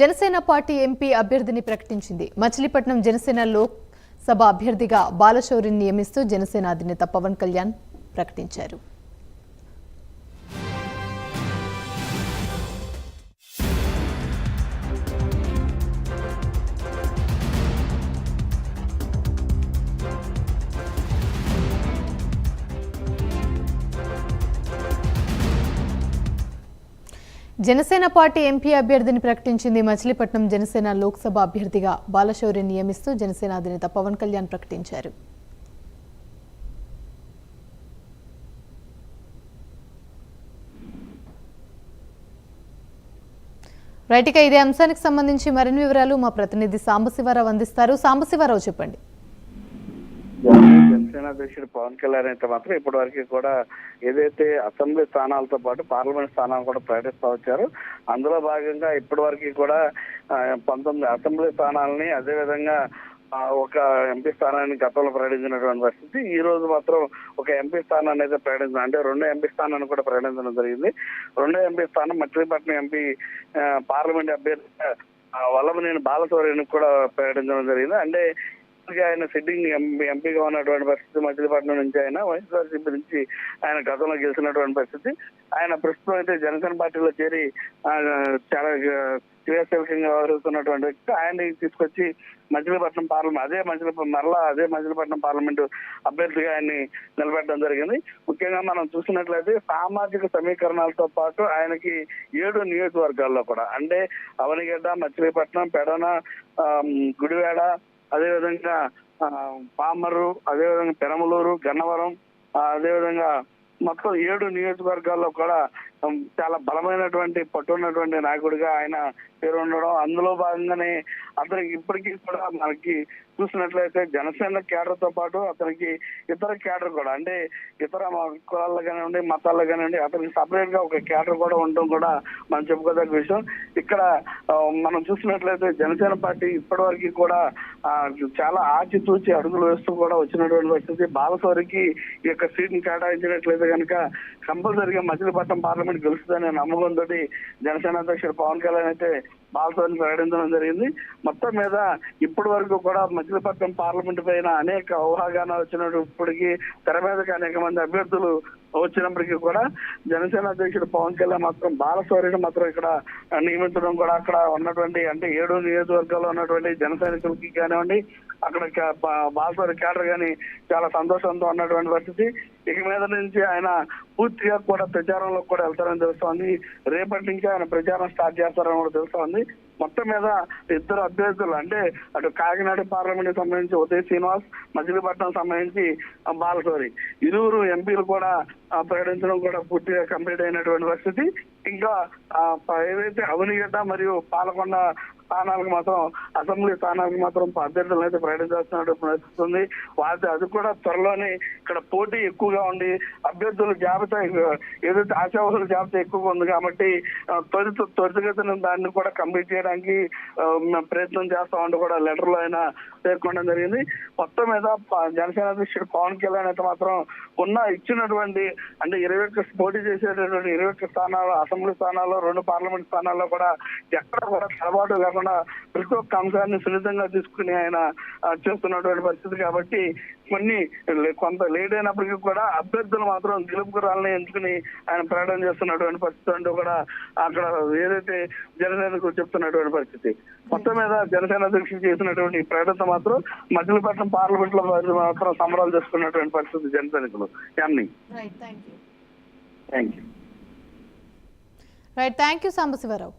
Janasena party MP అభ్యర్థిని ప్రకటించింది. మచిలీపట్నం జనసేన లోక్ సభ అభ్యర్థిగా బాలశౌరిని నియమిస్తూ జనసేన అధినేత పవన్ కళ్యాణ్ ప్రకటించారు. జనసేన పార్టీ ఎంపీ అభ్యర్థిని ప్రకటించింది మచిలీపట్నం జనసేన లోక్సభ అభ్యర్థిగా బాలశౌర్యని నియమిస్తూ జనసేన అధినేత పవన్ కళ్యాణ్ ప్రకటించారు. రైట్గా ఇదే అంశానికి సంబంధించి మరిన్ని వివరాలు మా ప్రతినిధి సాంబశివారావు అందిస్తారు. సాంబశివరావు చెప్పండి. అధ్యక్షుడు పవన్ కళ్యాణ్ అయితే మాత్రం ఇప్పటి వరకు కూడా ఏదైతే అసెంబ్లీ స్థానాలతో పాటు పార్లమెంట్ స్థానాలు కూడా ప్రకటిస్తూ వచ్చారు. అందులో భాగంగా ఇప్పటి వరకు కూడా పంతొమ్మిది అసెంబ్లీ స్థానాలని అదే విధంగా ఒక ఎంపీ స్థానాన్ని గతంలో ప్రకటించినటువంటి పరిస్థితి. ఈ రోజు మాత్రం ఒక ఎంపీ స్థానాన్ని అయితే ప్రకటించారు అంటే రెండో ఎంపీ స్థానాన్ని కూడా ప్రకటించడం జరిగింది. రెండో ఎంపీ స్థానం మచిలీపట్నం ఎంపీ పార్లమెంట్ అభ్యర్థి వల్లభనేని బాలశౌర్యని కూడా ప్రకటించడం జరిగింది. అంటే ఆయన సిట్టింగ్ ఎంపీగా ఉన్నటువంటి పరిస్థితి మచిలీపట్నం నుంచి ఆయన వైఎస్ఆర్సీపీ నుంచి ఆయన గతంలో గెలిచినటువంటి పరిస్థితి. ఆయన ప్రస్తుతం అయితే జనసేన పార్టీలో చేరి చాలా క్రియాశీలకంగా వ్యవహరిస్తున్నటువంటి వ్యక్తి. ఆయన్ని తీసుకొచ్చి మచిలీపట్నం పార్లమెంట్ అదే మచిలీపట్నం మరలా అదే మచిలీపట్నం పార్లమెంటు అభ్యర్థిగా ఆయన్ని నిలబెట్టడం జరిగింది. ముఖ్యంగా మనం చూసినట్లయితే సామాజిక సమీకరణాలతో పాటు ఆయనకి ఏడు నియోజకవర్గాల్లో కూడా అంటే అవనిగడ్డ మచిలీపట్నం పెడన గుడివాడ అదేవిధంగా పామర్రు పామరు అదేవిధంగా పెరమలూరు గన్నవరం అదేవిధంగా మొత్తం ఏడు నియోజకవర్గాల్లో కూడా చాలా బలమైనటువంటి పట్టున్నటువంటి నాయకుడిగా ఆయన పేరు ఉండడం. అందులో భాగంగానే అతనికి ఇప్పటికీ కూడా మనకి చూసినట్లయితే జనసేన కేడర్తో పాటు అతనికి ఇతర కేడర్ కూడా అంటే ఇతర మ- కులాల్లో కానివ్వండి మతాల్లో కానివ్వండి అతనికి సపరేట్గా ఒక కేడర్ కూడా ఉండడం కూడా మనం చెప్పుకోదగ్గ విషయం. ఇక్కడ మనం చూసినట్లయితే జనసేన పార్టీ ఇప్పటి వరకు కూడా చాలా ఆచితూచి అడుగులు వేస్తూ కూడా వచ్చినటువంటి పరిస్థితి. బాలసోరికి ఈ యొక్క సీట్ని కేటాయించినట్లయితే కనుక కంపల్సరిగా మచిలీపట్నం పార్లమెంట్ గెలుస్తుందనే నమ్మకంతో జనసేన అధ్యక్షుడు పవన్ కళ్యాణ్ అయితే బాలసోరిని ప్రకటించడం జరిగింది. మొత్తం మీద ఇప్పటి వరకు కూడా మచిలీపట్నం పార్లమెంట్ పైన అనేక ఊహాగానాలు వచ్చినప్పటికీ తెర మీదకి అనేక మంది అభ్యర్థులు వచ్చినప్పటికీ కూడా జనసేన అధ్యక్షుడు పవన్ కళ్యాణ్ మాత్రం బాలశౌర్యను మాత్రం ఇక్కడ నియమించడం కూడా అక్కడ ఉన్నటువంటి అంటే ఏడు నియోజకవర్గాల్లో ఉన్నటువంటి జన సైనికులకి కానివ్వండి అక్కడ బాలశౌర్య కేడర్ కానీ చాలా సంతోషంతో ఉన్నటువంటి పరిస్థితి. ఇక మీద నుంచి ఆయన పూర్తిగా కూడా ప్రచారంలో కూడా వెళ్తారని తెలుస్తోంది. రేపటి నుంచి ఆయన ప్రచారం స్టార్ట్ చేస్తారని కూడా తెలుస్తోంది. మొత్తం మీద ఇద్దరు అభ్యర్థులు అంటే అటు కాకినాడ పార్లమెంట్ సంబంధించి ఉదయ్ శ్రీనివాస్ మచిలీపట్నం సంబంధించి ఆ, బాలశౌరి ఇరువురు ఎంపీలు కూడా ప్రకటించడం కూడా పూర్తిగా కంప్లీట్ అయినటువంటి పరిస్థితి. ఇంకా ఆ, ఏదైతే అవనిగడ్డ మరియు పాలకొండ స్థానాలకు మాత్రం అసెంబ్లీ స్థానాలకు మాత్రం అభ్యర్థులను అయితే ప్రకటించాల్సిన పరిస్థితి ఉంది. వాటి అది కూడా త్వరలోనే ఇక్కడ పోటీ ఎక్కువగా ఉండి అభ్యర్థుల జాబితా ఏదైతే ఆశావాసుల జాబితా ఎక్కువగా ఉంది కాబట్టి త్వరిత త్వరితగతిన దాన్ని కూడా కంప్లీట్ చేయడానికి ప్రయత్నం చేస్తామంటూ కూడా లెటర్లో అయినా పేర్కొనడం జరిగింది. మొత్తం మీద జనసేన అధ్యక్షుడు పవన్ కళ్యాణ్ అయితే మాత్రం ఉన్న ఇచ్చినటువంటి అంటే ఇరవై ఒక్క పోటీ చేసేటటువంటి ఇరవై ఒక్క స్థానాలు అసెంబ్లీ స్థానాల్లో రెండు పార్లమెంట్ స్థానాల్లో కూడా ఎక్కడ కూడా తలబాటు కాకుండా ప్రతి ఒక్క అంశాన్ని సున్నితంగా తీసుకుని ఆయన చేస్తున్నటువంటి పరిస్థితి కాబట్టి కొన్ని కొంత లేట్ అయినప్పటికీ కూడా అభ్యర్థులు మాత్రం గెలుపుకురాలని ఎంచుకుని ఆయన ప్రకటన చేస్తున్నటువంటి పరిస్థితి అంటూ కూడా అక్కడ ఏదైతే జనసేనకు చెప్తున్నటువంటి పరిస్థితి. మొత్తం మీద జనసేన అధ్యక్షుడు చేసినటువంటి ప్రకటన మాత్రం మచిలీపట్నం పార్లమెంట్లో మాత్రం సంబరాలు చేసుకున్నటువంటి పరిస్థితి జనసైనికులు. అన్ని thank you right thank you Sambasivarao.